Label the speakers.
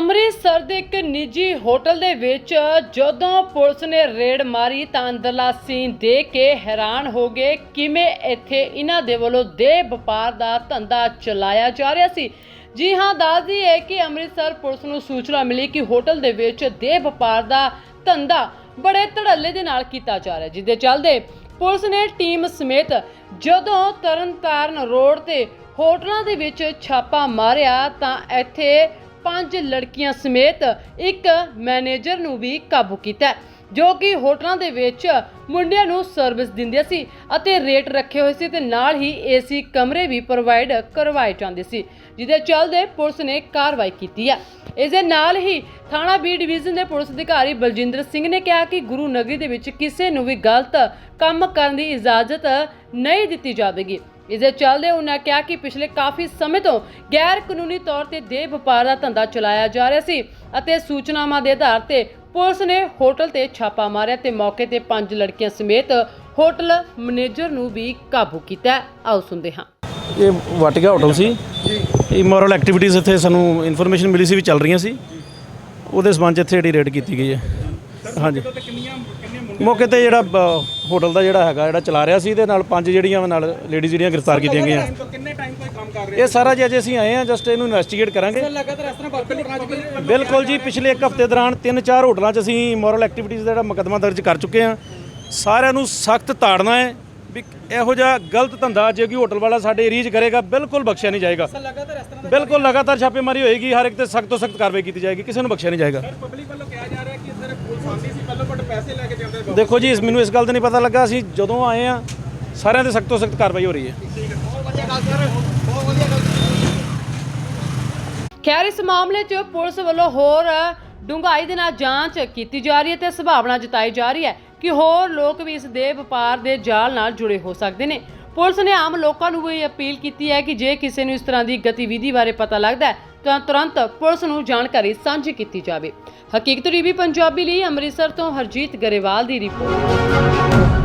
Speaker 1: ਅੰਮ੍ਰਿਤਸਰ ਦੇ ਇੱਕ ਨਿੱਜੀ ਹੋਟਲ ਦੇ ਵਿੱਚ ਜਦੋਂ ਪੁਲਿਸ ਨੇ ਰੇਡ ਮਾਰੀ ਤਾਂ ਅੰਦਰਲਾ ਸੀਨ ਦੇਖ ਕੇ ਹੈਰਾਨ ਹੋ ਗਏ ਕਿਵੇਂ ਇੱਥੇ ਇਹਨਾਂ ਦੇ ਵੱਲੋਂ ਦੇ ਵਪਾਰ ਦਾ ਧੰਦਾ ਚਲਾਇਆ ਜਾ ਰਿਹਾ ਸੀ। ਜੀ ਹਾਂ ਦੱਸਦੀ ਹੈ ਕਿ ਅੰਮ੍ਰਿਤਸਰ ਪੁਲਿਸ ਨੂੰ ਸੂਚਨਾ ਮਿਲੀ ਕਿ ਹੋਟਲ ਦੇ ਵਿੱਚ ਦੇ ਵਪਾਰ ਦਾ ਧੰਦਾ ਬੜੇ ਧੜੱਲੇ ਦੇ ਨਾਲ ਕੀਤਾ ਜਾ ਰਿਹਾ ਜਿਸ ਦੇ ਚੱਲਦੇ ਪੁਲਿਸ ਨੇ ਟੀਮ ਸਮੇਤ ਜਦੋਂ ਤਰਨਤਾਰਨ ਰੋਡ ਤੇ ਹੋਟਲਾਂ ਦੇ ਵਿੱਚ ਛਾਪਾ ਮਾਰਿਆ ਤਾਂ ਇੱਥੇ ਪੰਜ ਲੜਕੀਆਂ ਸਮੇਤ ਇੱਕ ਮੈਨੇਜਰ ਨੂੰ ਵੀ ਕਾਬੂ ਕੀਤਾ ਜੋ ਕਿ ਹੋਟਲਾਂ ਦੇ ਵਿੱਚ ਮੁੰਡਿਆਂ ਨੂੰ ਸਰਵਿਸ ਦਿੰਦੇ ਸੀ ਅਤੇ ਰੇਟ ਰੱਖੇ ਹੋਏ ਸੀ ਤੇ ਨਾਲ ਹੀ ਏਸੀ ਕਮਰੇ ਵੀ ਪ੍ਰੋਵਾਈਡ ਕਰਵਾਏ ਜਾਂਦੇ ਸੀ, ਜਿਹਦੇ ਚੱਲਦੇ ਪੁਲਿਸ ਨੇ ਕਾਰਵਾਈ ਕੀਤੀ ਹੈ। ਇਸ ਦੇ ਨਾਲ ਹੀ ਥਾਣਾ ਬੀ ਡਿਵੀਜ਼ਨ ਦੇ ਪੁਲਿਸ ਅਧਿਕਾਰੀ ਬਲਜਿੰਦਰ ਸਿੰਘ ਨੇ ਕਿਹਾ ਕਿ ਗੁਰੂ ਨਗਰੀ ਦੇ ਵਿੱਚ ਕਿਸੇ ਨੂੰ ਵੀ ਗਲਤ ਕੰਮ ਕਰਨ ਦੀ ਇਜਾਜ਼ਤ ਨਹੀਂ ਦਿੱਤੀ ਜਾਵੇਗੀ। ਇਸ ਦੇ ਚੱਲਦੇ ਉਹਨਾਂ ਕਿਹਾ ਕਿ ਪਿਛਲੇ ਕਾਫੀ ਸਮੇਂ ਤੋਂ ਗੈਰ ਕਾਨੂੰਨੀ ਤੌਰ ਤੇ ਦੇਹ ਵਪਾਰ ਦਾ ਧੰਦਾ ਚਲਾਇਆ ਜਾ ਰਿਹਾ ਸੀ ਅਤੇ ਸੂਚਨਾਵਾਂ ਦੇ ਆਧਾਰ ਤੇ ਪੁਲਿਸ ਨੇ ਹੋਟਲ ਤੇ ਛਾਪਾ ਮਾਰਿਆ ਤੇ ਮੌਕੇ ਤੇ ਪੰਜ ਲੜਕੀਆਂ ਸਮੇਤ ਹੋਟਲ ਮੈਨੇਜਰ ਨੂੰ ਵੀ ਕਾਬੂ ਕੀਤਾ। ਆਓ ਸੁਣਦੇ ਹਾਂ।
Speaker 2: ਇਹ ਵਾਟਿਕਾ ਹੋਟਲ ਸੀ। ਇਹ ਮੋਰਲ ਐਕਟੀਵਿਟੀਜ਼ ਇੱਥੇ ਸਾਨੂੰ ਇਨਫੋਰਮੇਸ਼ਨ ਮਿਲੀ ਸੀ ਵੀ ਚੱਲ ਰਹੀਆਂ ਸੀ। ਉਹਦੇ ਸਬੰਧ ਇੱਥੇ ਜਿਹੜੀ ਰੇਡ ਕੀਤੀ ਗਈ ਹੈ। ਹਾਂਜੀ। ਮੌਕੇ ਤੇ ਜਿਹੜਾ ਹੋਟਲ ਦਾ ਜਿਹੜਾ ਹੈਗਾ ਜਿਹੜਾ ਚਲਾ ਰਿਹਾ ਸੀ ਇਹਦੇ ਨਾਲ ਪੰਜ ਜਿਹੜੀਆਂ ਨਾਲ ਲੇਡੀਜ਼ ਜਿਹੜੀਆਂ ਗ੍ਰਿਫਤਾਰ ਕੀਤੀਆਂ ਗਈਆਂ।
Speaker 3: ਕਿੰਨੇ ਟਾਈਮ ਤੋਂ ਇਹ ਕੰਮ ਕਰ ਰਹੇ
Speaker 2: ਇਹ ਸਾਰਾ ਜੇ ਅਜੇ ਅਸੀਂ ਆਏ ਆ ਜਸਟ ਇਹਨੂੰ ਇਨਵੈਸਟੀਗੇਟ ਕਰਾਂਗੇ। ਬਿਲਕੁਲ ਜੀ ਪਿਛਲੇ ਇੱਕ ਹਫ਼ਤੇ ਦੌਰਾਨ ਤਿੰਨ ਚਾਰ ਹੋਟਲਾਂ 'ਚ ਅਸੀਂ ਮੋਰਲ ਐਕਟੀਵਿਟੀਜ਼ ਦਾ ਜਿਹੜਾ ਮੁਕੱਦਮਾ ਦਰਜ ਕਰ ਚੁੱਕੇ ਹਾਂ। ਸਾਰਿਆਂ ਨੂੰ ਸਖਤ ਤਾੜਨਾ ਹੈ ਵੀ ਇਹੋ ਜਿਹਾ ਗਲਤ ਧੰਦਾ ਜੇ ਕੋਈ ਹੋਟਲ ਵਾਲਾ ਸਾਡੇ ਏਰੀਆ 'ਚ ਕਰੇਗਾ ਬਿਲਕੁਲ ਬਖਸ਼ਿਆ ਨਹੀਂ ਜਾਏਗਾ। ਬਿਲਕੁਲ ਲਗਾਤਾਰ ਛਾਪੇਮਾਰੀ ਹੋਏਗੀ ਹਰ ਇੱਕ ਤੇ ਸਖਤ ਤੋਂ ਸਖਤ ਕਾਰਵਾਈ ਕੀਤੀ ਜਾਏਗੀ ਕਿਸੇ ਨੂੰ ਬਖਸ਼ਿਆ ਨਹੀਂ ਜਾਏਗਾ।
Speaker 3: ਪਬਲਿਕ ਵੱਲੋਂ ਕਿਹਾ ਜਾ ਰਿਹਾ ਕਿ ਸਰ
Speaker 2: ਦੇਖੋ ਜੀ ਇਸ ਮੈਨੂੰ ਇਸ ਗੱਲ ਦਾ ਨਹੀਂ ਪਤਾ ਲੱਗਾ ਅਸੀਂ ਜਦੋਂ ਆਏ ਆ ਸਾਰਿਆਂ ਤੇ ਸਖਤ ਤੋਂ ਸਖਤ ਕਾਰਵਾਈ ਹੋ ਰਹੀ ਹੈ।
Speaker 3: ਬਹੁਤ ਵਧੀਆ ਗੱਲ ਸਰ ਬਹੁਤ ਵਧੀਆ ਗੱਲ
Speaker 1: ਖੈਰ ਇਸ ਮਾਮਲੇ 'ਚ ਪੁਲਿਸ ਵੱਲੋਂ ਹੋਰ ਡੂੰਘਾਈ ਦੇ ਨਾਲ ਜਾਂਚ ਕੀਤੀ ਜਾ ਰਹੀ ਹੈ ਤੇ ਸੰਭਾਵਨਾ ਜਤਾਈ ਜਾ ਰਹੀ ਹੈ ਕਿ ਹੋਰ ਲੋਕ ਵੀ ਇਸ ਦੇ ਵਪਾਰ ਦੇ ਜਾਲ ਨਾਲ ਜੁੜੇ ਹੋ ਸਕਦੇ ਨੇ। ਪੁਲਿਸ ਨੇ ਆਮ ਲੋਕਾਂ ਨੂੰ ਵੀ ਅਪੀਲ ਕੀਤੀ ਹੈ ਕਿ ਜੇ ਕਿਸੇ ਨੂੰ ਇਸ ਤਰ੍ਹਾਂ ਦੀ ਗਤੀਵਿਧੀ ਬਾਰੇ ਪਤਾ ਲੱਗਦਾ ਹੈ, ਤਾਂ ਤੁਰੰਤ ਪੁਲਿਸ ਨੂੰ ਜਾਣਕਾਰੀ ਸਾਂਝੀ ਕੀਤੀ ਜਾਵੇ। ਹਕੀਕਤ ਟੀਵੀ, ਪੰਜਾਬੀ ਲਈ ਅੰਮ੍ਰਿਤਸਰ ਤੋਂ ਹਰਜੀਤ ਗਰੇਵਾਲ ਦੀ ਰਿਪੋਰਟ।